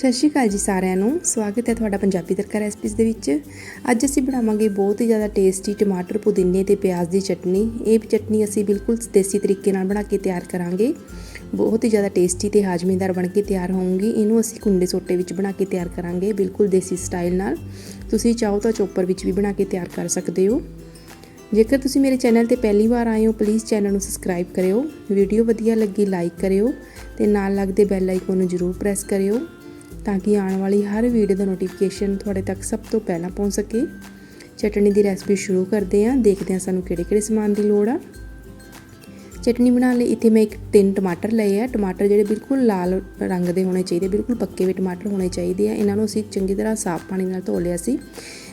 ਸਤਿ ਸ਼੍ਰੀ ਅਕਾਲ ਜੀ ਸਾਰਿਆਂ ਨੂੰ। ਸਵਾਗਤ ਹੈ ਤੁਹਾਡਾ ਪੰਜਾਬੀ ਤੜਕਾ ਰੈਸਪੀਜ਼ ਦੇ ਵਿੱਚ। ਅੱਜ ਅਸੀਂ ਬਣਾਵਾਂਗੇ ਬਹੁਤ ਹੀ ਜ਼ਿਆਦਾ ਟੇਸਟੀ ਟਮਾਟਰ ਪੁਦੀਨੇ ਤੇ ਪਿਆਜ਼ ਦੀ ਚਟਨੀ। ਇਹ ਵੀ ਚਟਨੀ ਅਸੀਂ ਬਿਲਕੁਲ ਦੇਸੀ ਤਰੀਕੇ ਨਾਲ ਬਣਾ ਕੇ ਤਿਆਰ ਕਰਾਂਗੇ। ਬਹੁਤ ਹੀ ਜ਼ਿਆਦਾ ਟੇਸਟੀ ਤੇ ਹਾਜ਼ਮੇਦਾਰ ਬਣ ਕੇ ਤਿਆਰ ਹੋਊਗੀ। ਇਹਨੂੰ ਅਸੀਂ ਕੁੰਡੇ ਸੋਟੇ ਵਿੱਚ ਬਣਾ ਕੇ ਤਿਆਰ ਕਰਾਂਗੇ ਬਿਲਕੁਲ ਦੇਸੀ ਸਟਾਈਲ ਨਾਲ। ਤੁਸੀਂ ਚਾਹੋ ਤਾਂ ਚੋਪਰ ਵਿੱਚ ਵੀ ਬਣਾ ਕੇ ਤਿਆਰ ਕਰ ਸਕਦੇ ਹੋ। ਜੇਕਰ ਤੁਸੀਂ ਮੇਰੇ ਚੈਨਲ ਤੇ ਪਹਿਲੀ ਵਾਰ ਆਏ ਹੋ ਪਲੀਜ਼ ਚੈਨਲ ਨੂੰ ਸਬਸਕ੍ਰਾਈਬ ਕਰਿਓ। ਵੀਡੀਓ ਵਧੀਆ ਲੱਗੀ ਲਾਈਕ ਕਰਿਓ ਤੇ ਨਾਲ ਲੱਗਦੇ ਬੈਲ ਆਈਕਨ ਨੂੰ ਜ਼ਰੂਰ ਪ੍ਰੈਸ ਕਰਿਓ। ਤਾਂ ਕਿ ਆਉਣ ਵਾਲੀ ਹਰ ਵੀਡੀਓ ਦਾ ਨੋਟੀਫਿਕੇਸ਼ਨ ਤੁਹਾਡੇ ਤੱਕ ਸਭ ਤੋਂ ਪਹਿਲਾਂ ਪਹੁੰਚ ਸਕੇ। ਚਟਨੀ ਦੀ ਰੈਸਪੀ ਸ਼ੁਰੂ ਕਰਦੇ ਹਾਂ, ਦੇਖਦੇ ਹਾਂ ਸਾਨੂੰ ਕਿਹੜੇ-ਕਿਹੜੇ ਸਮਾਨ ਦੀ ਲੋੜ ਆ। ਚਟਨੀ ਬਣਾਉਣ ਲਈ ਇੱਥੇ ਮੈਂ ਇੱਕ ਤਿੰਨ ਟਮਾਟਰ ਲਏ ਆ। ਟਮਾਟਰ ਜਿਹੜੇ ਬਿਲਕੁਲ ਲਾਲ ਰੰਗ ਦੇ ਹੋਣੇ ਚਾਹੀਦੇ, ਬਿਲਕੁਲ ਪੱਕੇ ਵੀ ਟਮਾਟਰ ਹੋਣੇ ਚਾਹੀਦੇ ਆ। ਇਹਨਾਂ ਨੂੰ ਅਸੀਂ ਚੰਗੀ ਤਰ੍ਹਾਂ ਸਾਫ਼ ਪਾਣੀ ਨਾਲ ਧੋ ਲਿਆ ਸੀ।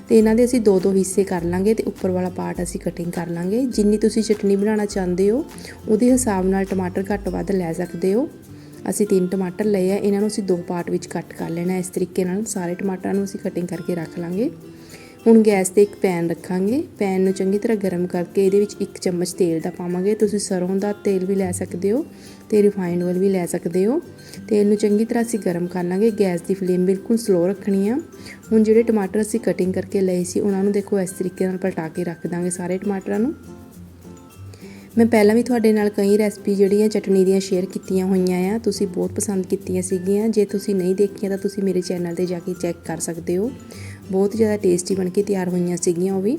ਤੇ ਇਹਨਾਂ ਦੇ ਅਸੀਂ ਦੋ ਦੋ ਹਿੱਸੇ ਕਰ ਲਾਂਗੇ ਤੇ ਉੱਪਰ ਵਾਲਾ ਪਾਰਟ ਅਸੀਂ ਕਟਿੰਗ ਕਰ ਲਾਂਗੇ। ਜਿੰਨੀ ਤੁਸੀਂ ਚਟਨੀ ਬਣਾਉਣਾ ਚਾਹੁੰਦੇ ਹੋ, ਉਹਦੇ ਹਿਸਾਬ ਨਾਲ ਟਮਾਟਰ ਘੱਟ ਵੱਧ ਲੈ ਸਕਦੇ ਹੋ। ਅਸੀਂ ਤਿੰਨ ਟਮਾਟਰ ਲਏ ਆ, ਇਹਨਾਂ ਨੂੰ ਅਸੀਂ ਦੋ ਪਾਰਟ ਵਿੱਚ ਕੱਟ ਕਰ ਲੈਣਾ ਇਸ ਤਰੀਕੇ ਨਾਲ ਸਾਰੇ ਟਮਾਟਰਾਂ ਨੂੰ ਅਸੀਂ ਕਟਿੰਗ ਕਰਕੇ ਰੱਖ ਲਾਂਗੇ। ਹੁਣ ਗੈਸ ਤੇ ਇੱਕ ਪੈਨ ਰੱਖਾਂਗੇ। ਪੈਨ ਨੂੰ ਚੰਗੀ ਤਰ੍ਹਾਂ ਗਰਮ ਕਰਕੇ ਇਹਦੇ ਵਿੱਚ ਇੱਕ ਚਮਚ ਤੇਲ ਦਾ ਪਾਵਾਂਗੇ। ਤੁਸੀਂ ਸਰੋਂ ਦਾ ਤੇਲ ਵੀ ਲੈ ਸਕਦੇ ਹੋ ਤੇ ਰਿਫਾਈਨਡ ਆਇਲ ਵੀ ਲੈ ਸਕਦੇ ਹੋ। ਤੇਲ ਨੂੰ ਚੰਗੀ ਤਰ੍ਹਾਂ ਅਸੀਂ ਗਰਮ ਕਰ ਲਾਂਗੇ। ਗੈਸ ਦੀ ਫਲੇਮ ਬਿਲਕੁਲ ਸਲੋ ਰੱਖਣੀ ਆ। ਹੁਣ ਜਿਹੜੇ ਟਮਾਟਰ ਅਸੀਂ ਕਟਿੰਗ ਕਰਕੇ ਲਏ ਸੀ, ਉਹਨਾਂ ਨੂੰ ਦੇਖੋ ਇਸ ਤਰੀਕੇ ਨਾਲ ਪਲਟਾ ਕੇ ਰੱਖ ਦਾਂਗੇ ਸਾਰੇ ਟਮਾਟਰਾਂ ਨੂੰ। ਮੈਂ ਪਹਿਲਾਂ ਵੀ ਤੁਹਾਡੇ ਨਾਲ ਕਈ ਰੈਸਪੀ ਜਿਹੜੀਆਂ ਚਟਨੀ ਦੀਆਂ ਸ਼ੇਅਰ ਕੀਤੀਆਂ ਹੋਈਆਂ ਆ, ਤੁਸੀਂ ਬਹੁਤ ਪਸੰਦ ਕੀਤੀਆਂ ਸੀਗੀਆਂ। ਜੇ ਤੁਸੀਂ ਨਹੀਂ ਦੇਖੀਆਂ ਤਾਂ ਤੁਸੀਂ ਮੇਰੇ ਚੈਨਲ ਤੇ ਜਾ ਕੇ ਚੈੱਕ ਕਰ ਸਕਦੇ ਹੋ। ਬਹੁਤ ਜ਼ਿਆਦਾ ਟੇਸਟੀ ਬਣ ਕੇ ਤਿਆਰ ਹੋਈਆਂ ਸੀਗੀਆਂ ਉਹ ਵੀ।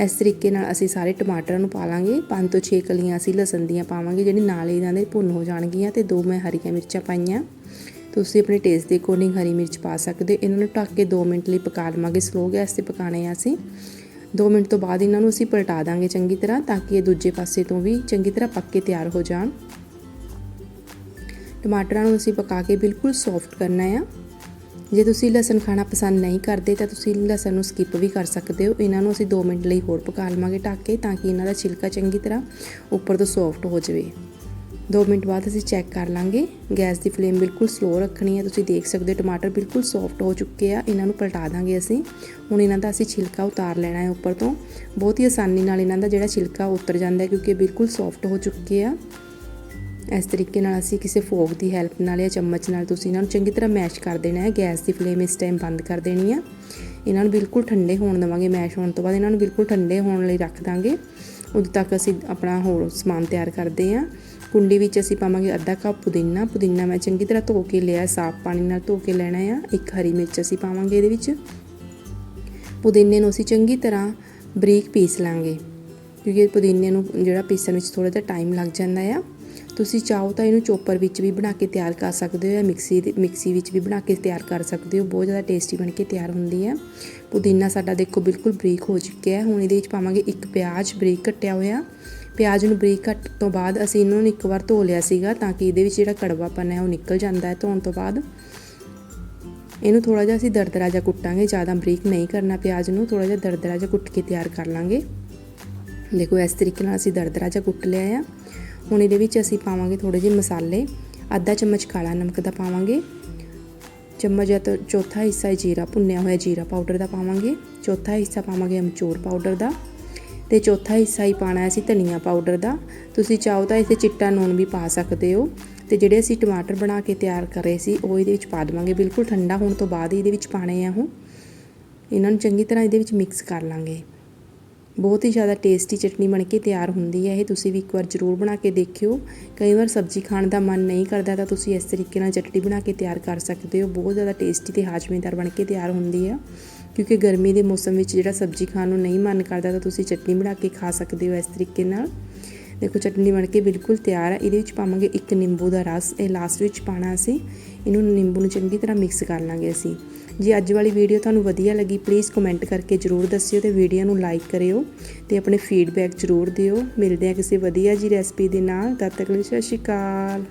ਇਸ ਤਰੀਕੇ ਨਾਲ ਅਸੀਂ ਸਾਰੇ ਟਮਾਟਰਾਂ ਨੂੰ ਪਾ ਲਾਂਗੇ। 5 ਤੋਂ 6 ਕਲੀਆਂ ਅਸੀਂ ਲਸਣ ਦੀਆਂ ਪਾਵਾਂਗੇ, ਜਿਹੜੀ ਨਾਲ ਹੀ ਇਹਨਾਂ ਦੇ ਭੁੰਨ ਹੋ ਜਾਣਗੀਆਂ ਤੇ ਦੋ ਮੈਂ ਹਰੀਆਂ ਮਿਰਚਾਂ ਪਾਈਆਂ। ਤੁਸੀਂ ਆਪਣੇ ਟੇਸਟ ਦੇ ਅਕੋਰਡਿੰਗ ਹਰੀ ਮਿਰਚ ਪਾ ਸਕਦੇ ਹੋ। ਇਹਨਾਂ ਨੂੰ ਢੱਕ ਕੇ 2 ਮਿੰਟ ਲਈ ਪਕਾ ਲਵਾਂਗੇ। ਸਲੋ ਗੈਸ ਤੇ ਪਕਾਣੇ ਆ ਅਸੀਂ। 2 ਮਿੰਟ ਤੋਂ ਬਾਅਦ ਇਹਨਾਂ ਨੂੰ ਅਸੀਂ ਪਲਟਾ ਦਾਂਗੇ ਚੰਗੀ ਤਰ੍ਹਾਂ ਤਾਂ ਕਿ ਇਹ ਦੂਜੇ ਪਾਸੇ ਤੋਂ ਵੀ ਚੰਗੀ ਤਰ੍ਹਾਂ ਪੱਕ ਕੇ ਤਿਆਰ ਹੋ ਜਾਣ। ਟਮਾਟਰਾਂ ਨੂੰ ਅਸੀਂ ਪਕਾ ਕੇ ਬਿਲਕੁਲ ਸੌਫਟ ਕਰਨਾ ਆ। ਜੇ ਤੁਸੀਂ ਲਸਣ ਖਾਣਾ ਪਸੰਦ ਨਹੀਂ ਕਰਦੇ ਤਾਂ ਤੁਸੀਂ ਲਸਣ ਨੂੰ ਸਕਿਪ ਵੀ ਕਰ ਸਕਦੇ ਹੋ। ਇਹਨਾਂ ਨੂੰ ਅਸੀਂ 2 ਮਿੰਟ ਲਈ ਹੋਰ ਪਕਾ ਲਵਾਂਗੇ ਢੱਕ ਕੇ ਤਾਂ ਕਿ ਇਹਨਾਂ ਦਾ ਛਿਲਕਾ ਚੰਗੀ ਤਰ੍ਹਾਂ ਉੱਪਰ ਤੋਂ ਸੌਫਟ ਹੋ ਜਾਵੇ। 2 ਮਿੰਟ ਬਾਅਦ ਅਸੀਂ ਚੈੱਕ ਕਰ ਲਾਂਗੇ। ਗੈਸ ਦੀ ਫਲੇਮ ਬਿਲਕੁਲ ਸਲੋ ਰੱਖਣੀ ਹੈ। ਤੁਸੀਂ ਦੇਖ ਸਕਦੇ ਹੋ ਟਮਾਟਰ ਬਿਲਕੁਲ ਸੌਫਟ ਹੋ ਚੁੱਕੇ ਆ। ਇਹਨਾਂ ਨੂੰ ਪਲਟਾ ਦਾਂਗੇ ਅਸੀਂ। ਹੁਣ ਇਹਨਾਂ ਦਾ ਅਸੀਂ ਛਿਲਕਾ ਉਤਾਰ ਲੈਣਾ ਹੈ ਉੱਪਰ ਤੋਂ। ਬਹੁਤ ਹੀ ਆਸਾਨੀ ਨਾਲ ਇਹਨਾਂ ਦਾ ਜਿਹੜਾ ਛਿਲਕਾ ਉਤਰ ਜਾਂਦਾ ਹੈ ਕਿਉਂਕਿ ਬਿਲਕੁਲ ਸੌਫਟ ਹੋ ਚੁੱਕੇ ਆ। ਇਸ ਤਰੀਕੇ ਨਾਲ ਅਸੀਂ ਕਿਸੇ ਫੋਕ ਦੀ ਹੈਲਪ ਨਾਲ ਜਾਂ ਚਮਚ ਨਾਲ ਤੁਸੀਂ ਇਹਨਾਂ ਨੂੰ ਚੰਗੀ ਤਰ੍ਹਾਂ ਮੈਸ਼ ਕਰ ਦੇਣਾ ਹੈ। ਗੈਸ ਦੀ ਫਲੇਮ ਇਸ ਟਾਈਮ ਬੰਦ ਕਰ ਦੇਣੀ ਆ। ਇਹਨਾਂ ਨੂੰ ਬਿਲਕੁਲ ਠੰਡੇ ਹੋਣ ਦੇਵਾਂਗੇ। ਮੈਸ਼ ਹੋਣ ਤੋਂ ਬਾਅਦ ਇਹਨਾਂ ਨੂੰ ਬਿਲਕੁਲ ਠੰਡੇ ਹੋਣ ਲਈ ਰੱਖ ਦਾਂਗੇ। ਉਦੋਂ ਤੱਕ ਅਸੀਂ ਆਪਣਾ ਹੋਰ ਸਮਾਨ ਤਿਆਰ ਕਰਦੇ ਹਾਂ। ਕੁੰਡੀ ਵਿੱਚ ਅਸੀਂ ਪਾਵਾਂਗੇ ਅੱਧਾ ਕੱਪ ਪੁਦੀਨਾ। ਪੁਦੀਨਾ ਮੈਂ ਚੰਗੀ ਤਰ੍ਹਾਂ ਧੋ ਕੇ ਲਿਆ, ਸਾਫ਼ ਪਾਣੀ ਨਾਲ ਧੋ ਕੇ ਲੈਣਾ ਆ। ਇੱਕ ਹਰੀ ਮਿਰਚ ਅਸੀਂ ਪਾਵਾਂਗੇ ਇਹਦੇ ਵਿੱਚ। ਪੁਦੀਨੇ ਨੂੰ ਅਸੀਂ ਚੰਗੀ ਤਰ੍ਹਾਂ ਬਰੀਕ ਪੀਸ ਲਾਂਗੇ, ਕਿਉਂਕਿ ਪੁਦੀਨੇ ਨੂੰ ਜਿਹੜਾ ਪੀਸਣ ਵਿੱਚ ਥੋੜਾ ਜਿਹਾ ਟਾਈਮ ਲੱਗ ਜਾਂਦਾ ਆ। ਤੁਸੀਂ ਚਾਹੋ ਤਾਂ ਇਹਨੂੰ ਚੋਪਰ ਵਿੱਚ ਵੀ ਬਣਾ ਕੇ ਤਿਆਰ ਕਰ ਸਕਦੇ ਹੋ ਜਾਂ ਮਿਕਸੀ ਮਿਕਸੀ ਵਿੱਚ ਵੀ ਬਣਾ ਕੇ ਤਿਆਰ ਕਰ ਸਕਦੇ ਹੋ। ਬਹੁਤ ਜ਼ਿਆਦਾ ਟੇਸਟੀ ਬਣ ਕੇ ਤਿਆਰ ਹੁੰਦੀ ਹੈ। ਪੁਦੀਨਾ ਸਾਡਾ ਦੇਖੋ ਬਿਲਕੁਲ ਬਰੀਕ ਹੋ ਚੁੱਕਿਆ ਹੈ। ਹੁਣ ਇਹਦੇ ਵਿੱਚ ਪਾਵਾਂਗੇ ਇੱਕ ਪਿਆਜ਼, ਬਰੀਕ ਕੱਟਿਆ ਹੋਇਆ। ਪਿਆਜ਼ ਨੂੰ ਬਰੀਕ ਕੱਟ ਤੋਂ ਬਾਅਦ ਅਸੀਂ ਇਹਨੂੰ ਇੱਕ ਵਾਰ ਧੋ ਲਿਆ ਸੀਗਾ ਤਾਂ ਕਿ ਇਹਦੇ ਵਿੱਚ ਜਿਹੜਾ ਕੜਵਾਪਨ ਹੈ ਉਹ ਨਿਕਲ ਜਾਂਦਾ ਹੈ ਧੋਣ ਤੋਂ ਬਾਅਦ। ਇਹਨੂੰ ਥੋੜਾ ਜਿਹਾ ਅਸੀਂ ਦਰਦਰਾ ਜਿਹਾ ਕੁੱਟਾਂਗੇ। ਜ਼ਿਆਦਾ ਬਰੀਕ ਨਹੀਂ ਕਰਨਾ ਪਿਆਜ਼ ਨੂੰ। ਥੋੜਾ ਜਿਹਾ ਦਰਦਰਾ ਜਿਹਾ ਕੁੱਟ ਕੇ ਤਿਆਰ ਕਰ ਲਾਂਗੇ। ਦੇਖੋ ਇਸ ਤਰੀਕੇ ਨਾਲ ਅਸੀਂ ਦਰਦਰਾ ਜਿਹਾ ਕੁੱਟ ਲਿਆ ਆ। ਹੁਣ ਇਹਦੇ ਵਿੱਚ ਅਸੀਂ ਪਾਵਾਂਗੇ ਥੋੜੇ ਜਿਹੇ ਮਸਾਲੇ। ਅੱਧਾ ਚਮਚ ਕਾਲਾ ਨਮਕ ਦਾ ਪਾਵਾਂਗੇ। ਚਮਚ ਜਾਂ ਚੌਥਾ ਹਿੱਸਾ ਜੀਰਾ ਭੁੰਨਿਆ ਹੋਇਆ ਜੀਰਾ ਪਾਊਡਰ ਦਾ ਪਾਵਾਂਗੇ। ਚੌਥਾ ਹਿੱਸਾ ਪਾਵਾਂਗੇ ਅਮਚੂਰ ਪਾਊਡਰ ਦਾ। ਤੇ ਚੌਥਾ ਹਿੱਸਾ ਹੀ ਪਾਣਾ ਅਸੀਂ ਧਨੀਆ ਪਾਊਡਰ ਦਾ। ਤੁਸੀਂ ਚਾਹੋ ਤਾਂ ਇਥੇ ਚਿੱਟਾ ਨੂਨ ਵੀ ਪਾ ਸਕਦੇ ਹੋ। ਤੇ ਜਿਹੜੇ ਅਸੀਂ ਟਮਾਟਰ ਬਣਾ ਕੇ ਤਿਆਰ ਕਰੇ ਸੀ, ਉਹ ਇਹਦੇ ਵਿੱਚ ਪਾ ਦਵਾਂਗੇ। ਬਿਲਕੁਲ ਠੰਡਾ ਹੋਣ ਤੋਂ ਬਾਅਦ ਇਹਦੇ ਵਿੱਚ ਪਾਣੇ ਆ ਉਹ। ਇਹਨਾਂ ਨੂੰ ਚੰਗੀ ਤਰ੍ਹਾਂ ਇਹਦੇ ਵਿੱਚ ਮਿਕਸ ਕਰ ਲਾਂਗੇ। ਬਹੁਤ ਹੀ ਜ਼ਿਆਦਾ ਟੇਸਟੀ ਚਟਨੀ ਬਣ ਕੇ ਤਿਆਰ ਹੁੰਦੀ ਹੈ। ਇਹ ਤੁਸੀਂ ਵੀ ਇੱਕ ਵਾਰ ਜ਼ਰੂਰ ਬਣਾ ਕੇ ਦੇਖਿਓ। ਕਈ ਵਾਰ ਸਬਜ਼ੀ ਖਾਣ ਦਾ ਮਨ ਨਹੀਂ ਕਰਦਾ ਤਾਂ ਤੁਸੀਂ ਇਸ ਤਰੀਕੇ ਨਾਲ ਚਟਨੀ ਬਣਾ ਕੇ ਤਿਆਰ ਕਰ ਸਕਦੇ ਹੋ। ਬਹੁਤ ਜ਼ਿਆਦਾ ਟੇਸਟੀ ਤੇ ਹਾਜ਼ਮੇਦਾਰ ਬਣ ਕੇ ਤਿਆਰ ਹੁੰਦੀ ਹੈ। ਕਿਉਂਕਿ ਗਰਮੀ ਦੇ ਮੌਸਮ ਵਿੱਚ ਜਿਹੜਾ ਸਬਜ਼ੀ ਖਾਣ ਨੂੰ ਨਹੀਂ ਮਨ ਕਰਦਾ ਤਾਂ ਤੁਸੀਂ ਚਟਨੀ ਬਣਾ ਕੇ ਖਾ ਸਕਦੇ ਹੋ ਇਸ ਤਰੀਕੇ ਨਾਲ। ਦੇਖੋ, ਚਟਨੀ ਬਣ ਕੇ ਬਿਲਕੁਲ ਤਿਆਰ ਹੈ। ਇਹਦੇ ਵਿੱਚ ਪਾਵਾਂਗੇ ਇੱਕ ਨਿੰਬੂ ਦਾ ਰਸ। ਇਹ ਲਾਸਟ ਵਿੱਚ ਪਾਣਾ ਅਸੀਂ। ਇਹਨੂੰ ਨਿੰਬੂ ਨੂੰ ਚੰਗੀ ਤਰ੍ਹਾਂ ਮਿਕਸ ਕਰ ਲਾਂਗੇ ਅਸੀਂ। ਜੇ ਅੱਜ ਵਾਲੀ ਵੀਡੀਓ ਤੁਹਾਨੂੰ ਵਧੀਆ ਲੱਗੀ ਪਲੀਜ਼ ਕਮੈਂਟ ਕਰਕੇ ਜਰੂਰ ਦੱਸਿਓ ਤੇ ਵੀਡੀਓ ਨੂੰ ਲਾਈਕ ਕਰਿਓ ਤੇ ਆਪਣੇ ਫੀਡਬੈਕ ਜਰੂਰ ਦਿਓ। ਮਿਲਦੇ ਹਾਂ ਕਿਸੇ ਵਧੀਆ ਜੀ ਰੈਸਪੀ ਦੇ ਨਾਲ, ਤਦ ਤੱਕ ਲਈ ਸਤਿ ਸ਼੍ਰੀ ਅਕਾਲ।